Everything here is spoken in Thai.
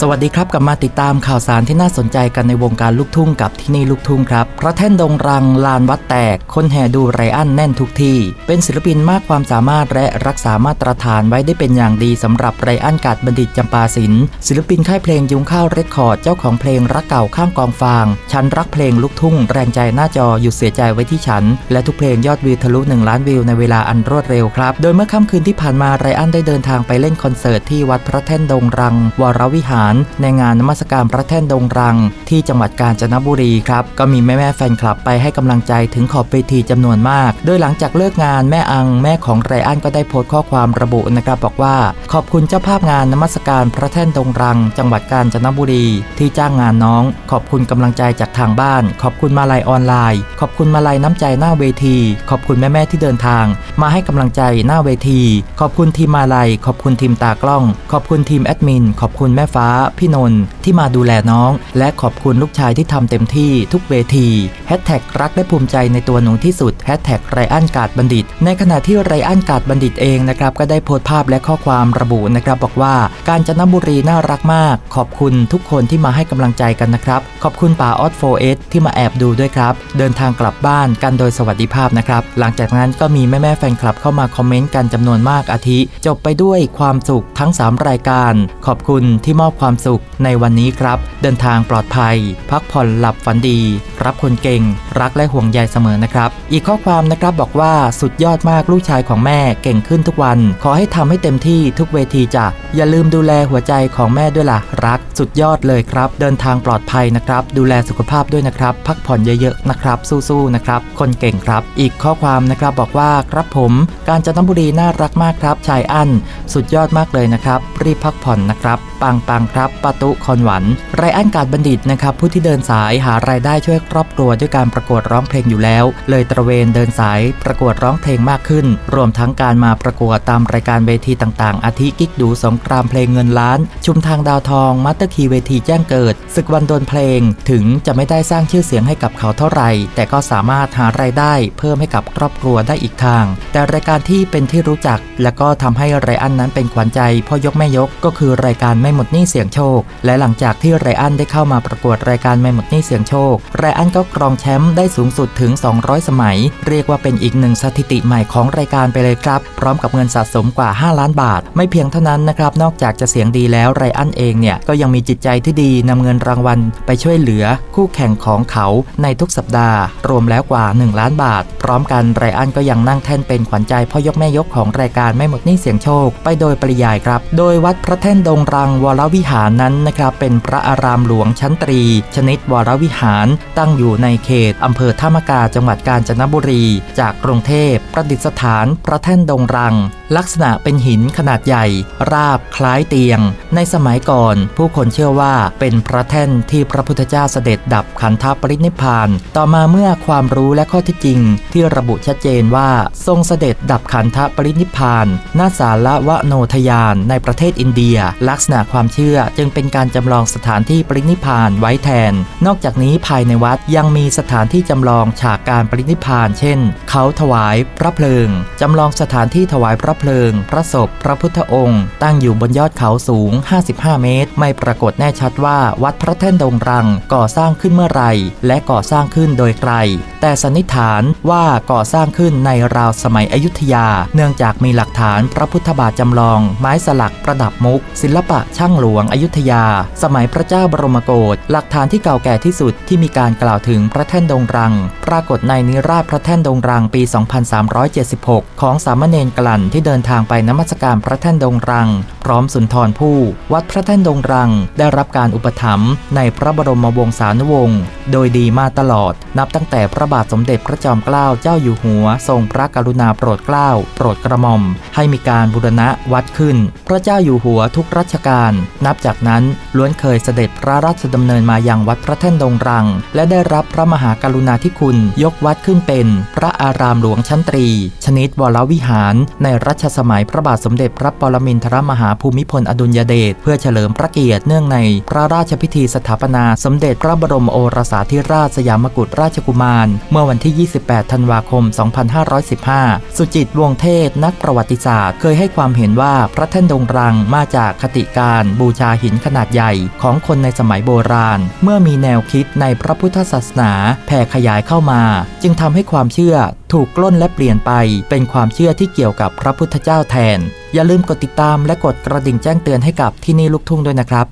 สวัสดีครับกลับมาติดตามข่าวสารที่น่าสนใจกันในวงการลูกทุ่งกับที่นี่ลูกทุ่งครับพระแท่นดงรังลานวัดแตก คนแห่ดูไรอันแน่นทุกที่ เป็นศิลปินมากความสามารถและรักษามาตรฐานไว้ได้เป็นอย่างดีสำหรับไรอันกาดบัณฑิตจำปาศิลป์ศิลปินค่ายเพลงยุงข้าวเรคคอร์ดเจ้าของเพลงรักเก่าข้ามกองฟาง ฉันรักเพลงลูกทุ่ง แรงใจหน้าจอหยุดเสียใจไว้ที่ฉัน และทุกเพลงยอดวิวทะลุ1ล้านวิวในเวลาอันรวดเร็วครับโดยเมื่อค่ำคืนที่ผ่านมาไรอันได้เดินทางไปเล่นคอนเสิร์ตที่วัดพระแท่นดงรังวรวิหารในงานนมัสการพระแท่นดงรัง ที่จังหวัดกาญจนบุรีครับ ก็มีแม่แม่แฟนคลับไปให้กำลังใจถึงขอบเวทีจำนวนมาก โดยหลังจากเลิกงานแม่อังแม่ของไรอันก็ได้โพสต์ข้อความระบุนะครับบอกว่า ขอบคุณเจ้าภาพงานนมัสการพระแท่นดงรัง จังหวัดกาญจนบุรี ที่จ้างงานน้อง ขอบคุณกำลังใจจากทางบ้าน ขอบคุณมาลัยออนไลน์ ขอบคุณมาลัยน้ำใจหน้าเวที ขอบคุณแม่ๆที่เดินทาง มาให้กำลังใจหน้าเวที ขอบคุณทีมมาลัย ขอบคุณทีมตากล้อง ขอบคุณทีมแอดมิน ขอบคุณแม่ฟ้าพี่นนท์ที่มาดูแลน้อง และขอบคุณลูกชายที่ทำเต็มที่ทุกเวทีแฮชแท็กรักและภูมิใจในตัวหนูที่สุดแฮชแท็กไรอันกาดบัณฑิต ในขณะที่ไรอันกาดบัณฑิตเองนะครับก็ได้โพสต์ภาพและข้อความระบุนะครับบอกว่าการจนบุรีน่ารักมาก ขอบคุณทุกคนที่มาให้กำลังใจกันนะครับ ขอบคุณป่าออสโฟเอสที่มาแอบดูด้วยครับ เดินทางกลับบ้านกันโดยสวัสดิภาพนะครับ หลังจากนั้นก็มีแม่ๆแฟนคลับเข้ามาคอมเมนต์กันจำนวนมากอาทิ จบไปด้วยความสุขทั้ง 3 รายการ ขอบคุณที่มอบความสุขในวันนี้ครับ เดินทางปลอดภัย พักผ่อนหลับฝันดี รับคนเก่ง รักและห่วงใยเสมอนะครับ อีกข้อความนะครับบอกว่าสุดยอดมากลูกชายของแม่เก่งขึ้นทุกวัน ขอให้ทำให้เต็มที่ทุกเวทีจ้ะอย่าลืมดูแลหัวใจของแม่ด้วยล่ะรัก สุดยอดเลยครับ เดินทางปลอดภัยนะครับ ดูแลสุขภาพด้วยนะครับ พักผ่อนเยอะๆนะครับ สู้ๆนะครับ คนเก่งครับ อีกข้อความนะครับบอกว่าครับผม การจันทบุรีน่ารักมากครับชายอั้นสุดยอดมากเลยนะครับ รีบพักผ่อนนะครับ ปังปังครับปาตุคอนหวันไรอันการบัณฑิตนะครับผู้ที่เดินสายหารายได้ช่วยครอบครัวด้วยการประกวดร้องเพลงอยู่แล้ว เลยตระเวนเดินสายประกวดร้องเพลงมากขึ้น รวมทั้งการมาประกวดตามรายการเวทีต่างๆ อาทิกิ๊กดูสงครามเพลงเงินล้าน ชุมทางดาวทองมัตเตอร์คีเวทีแจ้งเกิดศึกวันดนเพลง ถึงจะไม่ได้สร้างชื่อเสียงให้กับเขาเท่าไหร่ แต่ก็สามารถหารายได้เพิ่มให้กับครอบครัวได้อีกทาง แต่รายการที่เป็นที่รู้จัก และก็ทำให้ไรอันนั้นเป็นขวัญใจพ่อยกแม่ยกก็คือรายการไม่หมดหนี้เสียงโชค และหลังจากที่ไรอันได้เข้ามาประกวดรายการไม่หมดหนี้เสียงโชคไรอันก็ครองแชมป์ได้สูงสุดถึง 200 สมัย เรียกว่าเป็นอีกหนึ่งสถิติใหม่ของรายการไปเลยครับ พร้อมกับเงินสะสมกว่า 5 ล้านบาท ไม่เพียงเท่านั้นนะครับ นอกจากจะเสียงดีแล้วไรอันเองเนี่ยก็ยังมีจิตใจที่ดีนำเงินรางวัลไปช่วยเหลือ คู่แข่งของเขาในทุกสัปดาห์ รวมแล้วกว่า 1 ล้านบาท พร้อมกันไรอันก็ยังนั่งแท่นเป็นขวัญใจพ่อยกแม่ยกของรายการไม่หมดหนี้เสียงโชค ไปโดยปริยายครับ โดยวัดพระแท่นดงรังวรวิหารนั้นนะครับเป็นพระอารามหลวงชั้นตรี ชนิดวรวิหารตั้งอยู่ในเขตอำเภอท่ามกาจังหวัดกาญจนบุรี จากกรุงเทพประดิษฐานพระแท่นดงรัง ลักษณะเป็นหินขนาดใหญ่ ราบคล้ายเตียง ในสมัยก่อน ผู้คนเชื่อว่าเป็นพระแท่นที่พระพุทธเจ้าเสด็จดับขันธปรินิพาน ต่อมาเมื่อความรู้และข้อเท็จจริง ที่ระบุชัดเจนว่าทรงเสด็จดับขันธปรินิพานณสาละวะโนทยานในประเทศอินเดีย ลักษณะความเชื่อ จึงเป็นการจำลองสถานที่ปรินิพานไว้แทน นอกจากนี้ภายในวัดยังมีสถานที่จำลองฉากการปรินิพาน เช่น เขาถวายพระเพลิงจำลองสถานที่ถวายพระเพลิง พระศพ พระพุทธองค์ ตั้งอยู่บนยอดเขาสูง 55 เมตร ไม่ปรากฏแน่ชัดว่าวัดพระแท่นดงรังก่อสร้างขึ้นเมื่อไรและก่อสร้างขึ้นโดยใคร แต่สันนิษฐานว่าก่อสร้างขึ้นในราวสมัยอยุธยา เนื่องจากมีหลักฐานพระพุทธบาทจำลอง ไม้สลักประดับมุก ศิลปะช่างหลวงอยุธยา สมัยพระเจ้าบรมโกศหลักฐานที่เก่าแก่ที่สุดที่มีการกล่าวถึงพระแท่นดงรัง ปรากฏในนิราชพระแท่นดงรังปี 2376 ของสามเณรกลั่นที่เดินทางไปนมัสการพระแท่นดงรัง พร้อมสุนทรภู่วัดพระแท่นดงรัง ได้รับการอุปถัมภ์ในพระบรมวงศานุวงศ์โดยดีมาตลอด นับตั้งแต่พระบาทสมเด็จพระจอมเกล้าเจ้าอยู่หัว ทรงพระกรุณาโปรดเกล้า โปรดกระหม่อม ให้มีการบูรณะวัดขึ้น พระเจ้าอยู่หัวทุกรัชกาลนับจากนั้นล้วนเคยเสด็จพระราชดำเนินมายังวัดพระแท่นดงรัง และได้รับพระมหากรุณาธิคุณยกวัดขึ้นเป็น พระอารามหลวงชั้นตรี ชนิดวรวิหาร ในรัชสมัยพระบาทสมเด็จพระปรมินทรมหาภูมิพลอดุลยเดชเพื่อเฉลิมพระเกียรติเนื่องในพระราชพิธีสถาปนาสมเด็จพระบรมโอรสาธิราชสยามกุฎราชกุมาร เมื่อวันที่ 28 ธันวาคม 2515 สุจิตวงเทศนักประวัติศาสตร์ เคยให้ความเห็นว่าพระแท่นดงรังมาจากคติการบูชาหินขนาดใหญ่ของคนในสมัยโบราณ เมื่อมีแนวคิดในพระพุทธศาสนาแผ่ขยายเข้ามา จึงทำให้ความเชื่อถูกกล้นและเปลี่ยนไปเป็นความเชื่อที่เกี่ยวกับพระพุทธเจ้าแทน อย่าลืมกดติดตามและกดกระดิ่งแจ้งเตือนให้กับที่นี่ลูกทุ่งด้วยนะครับ